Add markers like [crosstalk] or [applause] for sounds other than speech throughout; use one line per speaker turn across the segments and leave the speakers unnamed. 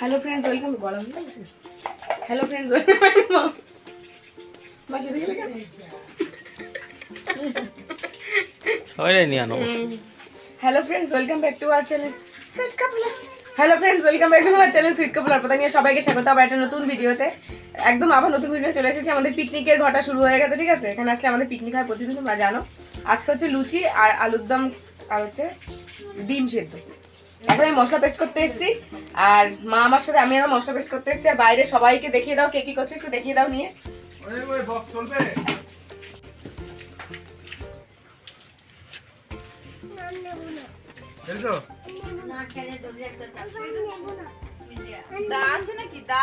Hello friends welcome বলা hello friends welcome বাসা গেলে
সবাই নিয়ে আনো।
Hello friends welcome back to our channel sweet Kapla hello friends welcome back to our channel sweet coupler নিয়ে সবাইকে স্বাগত আবার একটা নতুন ভিডিওতে। একদম আবার নতুন ভিডিও চলে এসেছে। আমাদের পিকনিকের ঘটা শুরু হয়ে গেছে ঠিক আছে? এখানে আসলে আমাদের পিকনিক হয় প্রতিদিন তোমরা জানো। আজকে হচ্ছে লুচি আর আলুর দম আর হচ্ছে ডিম সেদ্ধ। এখন আমি মশলা পেস্ট করতে এসেছি। আর মা আমার সাথে আমি আমার মশলা পেস্ট করতে এসেছি। আর বাইরে সবাইকে দেখিয়ে দাও কে কি করছে একটু দেখিয়ে দাও নিয়ে। দা আছে নাকি? দা?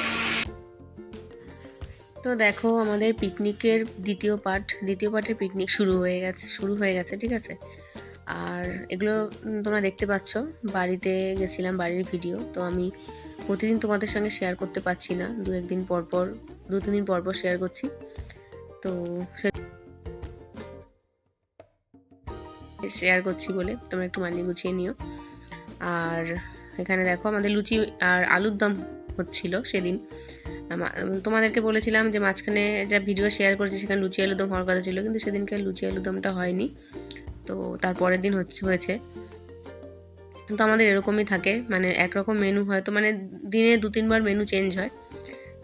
তো দেখো আমাদের পিকনিকের দ্বিতীয় পার্ট, দ্বিতীয় পার্টের পিকনিক শুরু হয়ে গেছে, শুরু হয়ে গেছে, ঠিক আছে? আর এগুলো তোমরা দেখতে পাচ্ছ, বাড়িতে গেছিলাম বাড়ির ভিডিও, তো আমি প্রতিদিন তোমাদের সঙ্গে শেয়ার করতে পারছি না, দু একদিন পর পর, দু তিন দিন পর পর শেয়ার করছি, তো শেয়ার করছি বলে তোমরা একটু মানিয়ে গুছিয়ে নিও। আর এখানে দেখো আমাদের লুচি আর আলুর দম হচ্ছিল সেদিন। তোমাদেরকে বলেছিলাম যে মাঝখানে যা ভিডিও শেয়ার করেছি সেখানে লুচি আলুদম হওয়ার কথা ছিল, কিন্তু সেদিনকে লুচি আলুদমটা হয়নি। তো তার পরের দিন হচ্ছে, হয়েছে। তো আমাদের এরকমই থাকে মানে একরকম মেনু হয়তো মানে দিনে দু, তিনবার মেনু চেঞ্জ হয়।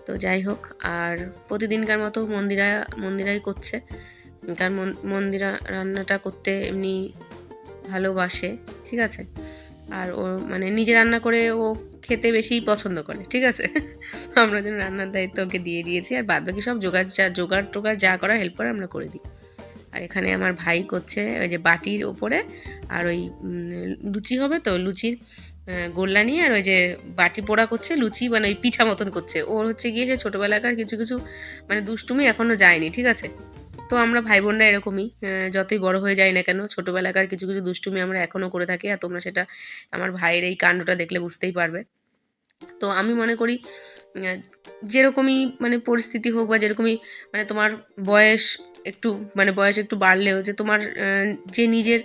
তো যাই হোক, আর প্রতিদিনকার মতো মন্দিরা, মন্দিরাই করছে। কারণ মন- মন্দিরা রান্নাটা করতে এমনি ভালোবাসে, ঠিক আছে? আর ও মানে নিজে রান্না করে ও খেতে বেশি পছন্দ করে, ঠিক আছে? [laughs] আমরা যেন রান্নার দায়িত্ব ওকে দিয়ে দিয়েছি, আর বাদ বাকি সব জোগাড় যা, জোগাড় টোগাড় যা করা হেল্প করে আমরা করে দিই। আর এখানে আমার ভাই করছে ওই যে বাটির ওপরে, আর ওই লুচি হবে তো, লুচির গোল্লা নিয়ে, আর ওই যে বাটি পোড়া করছে, লুচি মানে ওই পিঠা মতন করছে। ওর হচ্ছে গিয়ে যে ছোটোবেলাকার কিছু কিছু মানে দুষ্টুমি এখনও যায়নি, ঠিক আছে? তো আমরা ভাই বোনরা এরকমই যতই বড় হয়ে যায় না কেন, ছোটোবেলাকার কিছু কিছু দুষ্টুমি আমরা এখনও করে থাকি আর তোমরা সেটা আমার ভাইয়ের এই কাণ্ডটা দেখলে বুঝতেই পারবে। তো আমি মনে করি যেরকমই মানে পরিস্থিতি হোক বা যেরকমই মানে তোমার বয়স একটু মানে বয়স একটু বাড়লেও যে তোমার যে নিজের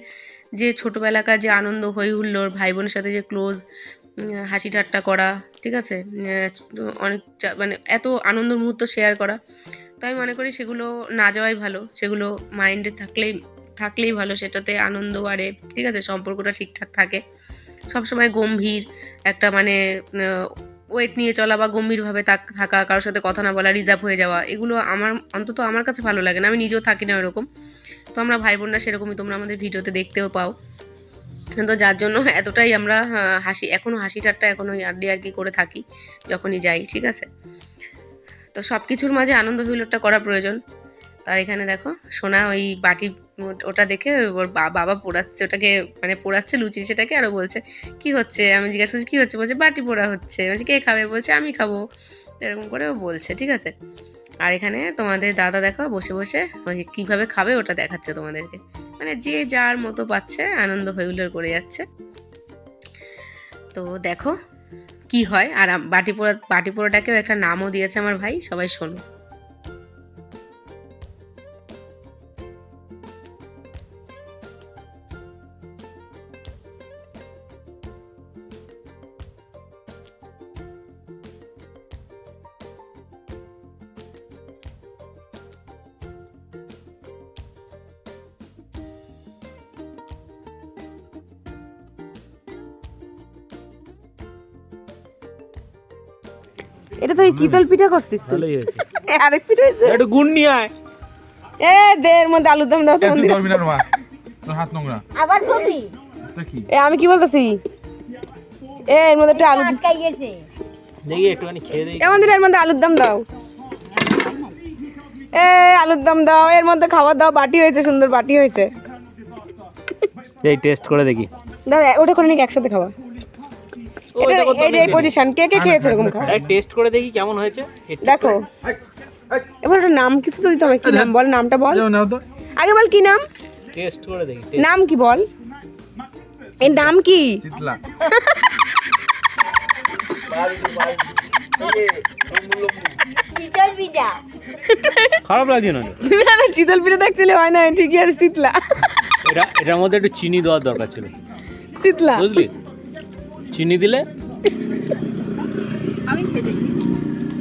যে ছোটোবেলাকার যে আনন্দ হই হুল্লোড় ভাই বোনের সাথে যে ক্লোজ হাসি ঠাট্টা করা, ঠিক আছে? অনেক মানে এত আনন্দ মুহূর্ত শেয়ার করা তো আমি মনে করি সেগুলো না যাওয়াই ভালো। সেগুলো মাইন্ডে থাকলেই থাকলেই ভালো, সেটাতে আনন্দ বাড়ে, ঠিক আছে? সম্পর্কটা ঠিকঠাক থাকে। সবসময় গম্ভীর একটা মানে ওয়েট নিয়ে চলা বা গম্ভীরভাবে থাক- থাকা, কারোর সাথে কথা না বলা রিজার্ভ হয়ে যাওয়া, এগুলো আমার, অন্তত আমার কাছে ভালো লাগে না। আমি নিজেও থাকি না ওরকম। তো আমরা ভাই বোনরা সেরকমই, তোমরা আমাদের ভিডিওতে দেখতেও পাও। তো যার জন্য এতটাই আমরা হাসি এখনও হাসি ঠাট্টা এখনও আড্ডি আর কি করে থাকি, যখনই যাই, ঠিক আছে? তো সব কিছুর মাঝে আনন্দ হুল্লোড়টা করা প্রয়োজন। তার এখানে দেখো, সোনা ওই বাটি ওট- ওটা দেখে ওর বাবা পোড়াচ্ছে, ওটাকে মানে পোড়াচ্ছে লুচি সেটাকে আরও বলছে, কি হচ্ছে? আমি জিজ্ঞাসা করছি, কী হচ্ছে? বলছে, বাটি পোড়া হচ্ছে। বলছে, কে খাবে? বলছে, আমি খাব। এরকম করে ও বলছে, ঠিক আছে? আর এখানে তোমাদের দাদা দেখো বসে বসে ওই কীভাবে খাবে ওটা দেখাচ্ছে তোমাদেরকে। মানে যে যার মতো পাচ্ছে, আনন্দ হৈহুল্লোড় করে যাচ্ছে। তো দেখো কি হয়? আর বাটি পোড়া বাটি পোড়াটাকেও একটা নামও দিয়েছে আমার ভাই সবাই শোনো।
এটা তো এই চিতল পিঠা করছিস তুই। [laughs] আরেক পিঠা হয়েছে।
একটু গুড় নিয়ে আয়।
এ দে এর মধ্যে আলুর দম দাও তো
তুই। ধরবি না মা তোর হাত নোংরা।
আবার
কি?
এ আমি কি বলতেছি? এ এর মধ্যে একটা আলু
আটকাই গেছে।
দেখি একটুখানি খেয়ে দেখি।
এ মন্দিরে এর মধ্যে আলুর দম দাও। এ আলুর দম দাও এর মধ্যে খাবার দাও বাটি হয়েছে সুন্দর বাটি হয়েছে।
এই টেস্ট করে দেখি।
দাদা ওটা করে নাকি একসাথে খাওয়া। এই যে এই পজিশন কে কে খেয়েছে এরকম
টেস্ট করে দেখি কেমন হয়েছে।
দেখো। এবার ওটা নাম কিছু তো দিতে হবে। কি নাম বল নামটা বল।
যাও নাও তো।
আগে বল কি নাম?
টেস্ট করে দেখি
নাম কি বল? এর নাম কি?
শীতলা
খারাপ লাগছে না।
না না চিতল পিঠে তো অ্যাকচুয়ালি হয় না ঠিকই আছে শীতলা
এটা এটার মধ্যে একটু চিনি দেওয়ার দরকার ছিল।
শীতলা
বুঝলি? চিনি দিলে?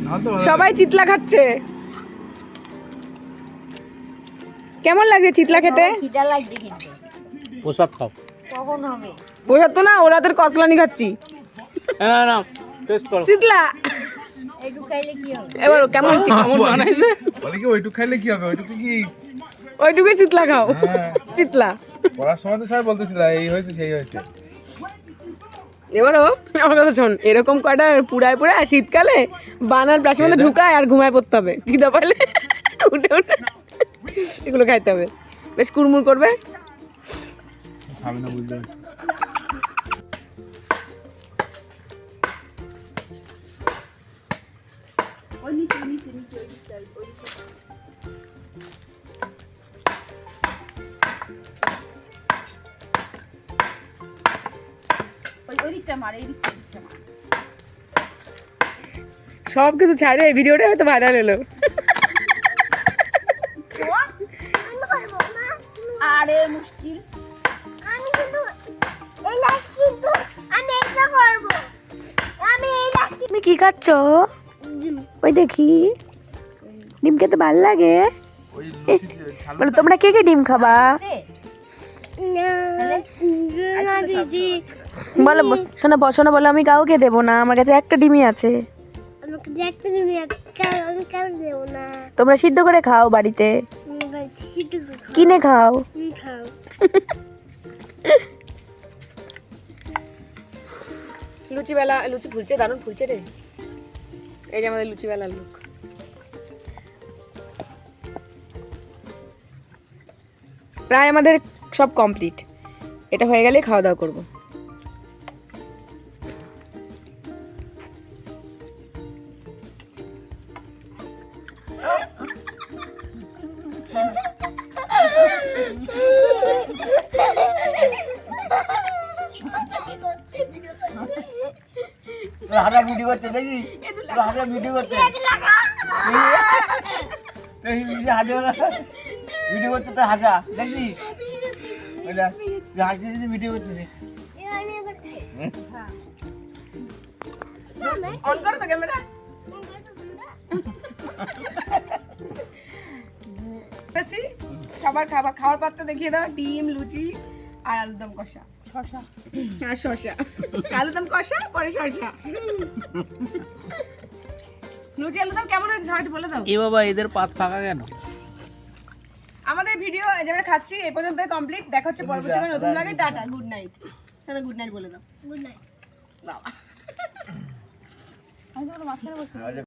নাও তো ভালো
সবাই চিতলা খাচ্ছে। কেমন লাগে চিতলা খেতে?
ওসব খাও।
কখন হবে?
বোঝা তো না ওরা তোর কসলানি খাচ্ছি।
না না টেস্ট করো।
এবার কেমন কেমন বানাইছে?
বলে কি ওইটুকু খাইলে কি হবে? ওইটুকু কি
ওইটুকুই চিতলা খাও।
হ্যাঁ।
চিতলা।
পড়ার সময় তো সবাই বলতেছিল এই হয়েছে সেই হয়েছে।
এবারও আমার কথা শোন এরকম কটা পুরায় পুরায় শীতকালে বানার প্লাসের মধ্যে ঢুকায় আর ঘুমায় পড়তে হবে। খিদা পাইলে উঠে উঠে। এগুলো খাইতে হবে। বেশ কুড়মুড় করবে? সব কিছু ছাড়ে এই ভিডিওটা হয়তো ভাইরাল এলো
আরে মুশকিল।
আমি কিন্তু এই লাস্ট কিন্তু আমি এটা করব। আমি এই লাস্ট
তুমি কি খাচ্ছ? ওই দেখি। ডিম খেতে ভালো লাগে? বলে তোমরা কে কে ডিম খাবা?
না দিদি।
বলো শোনো শোনো বলো আমি কাউকে দেবো না আমার কাছে একটা ডিমই আছে। তোমরা সিদ্ধ করে খাও বাড়িতে। কিনে খাও।
খাও।
লুচিবেলা লুচি ফুলছে দারুণ ফুলছে রে। এই যে আমাদের লুচিবেলার লুক প্রায় আমাদের সব কমপ্লিট এটা হয়ে গেলে খাওয়া দাওয়া করব।
হাঁটা ভিডিও করছে দেখি? হাঁটা ভিডিও করছে? দেখি ভিডিও করছে তো হাসা দেখি? হাসি যদি ভিডিও করতেছে
অন করো তো ক্যামেরা সবার খাবার খাওয়ার পাত্র দেখিয়ে দাও ডিম লুচি আর আলুদম কষা। আর শশা। আলুদম কষা পরে শশা। লুচি আলুদম কেমন হয়েছে? সবাই বলে দাও।
এ বাবা এদের পাত ফাঁকা কেন?
আমাদের ভিডিও যেটা খাচ্ছি এ পর্যন্ত কমপ্লিট দেখা হচ্ছে পরবর্তী নতুন লাগে টাটা গুড নাইট। তাহলে গুড নাইট বলে দাও।
Good night.
বাবা।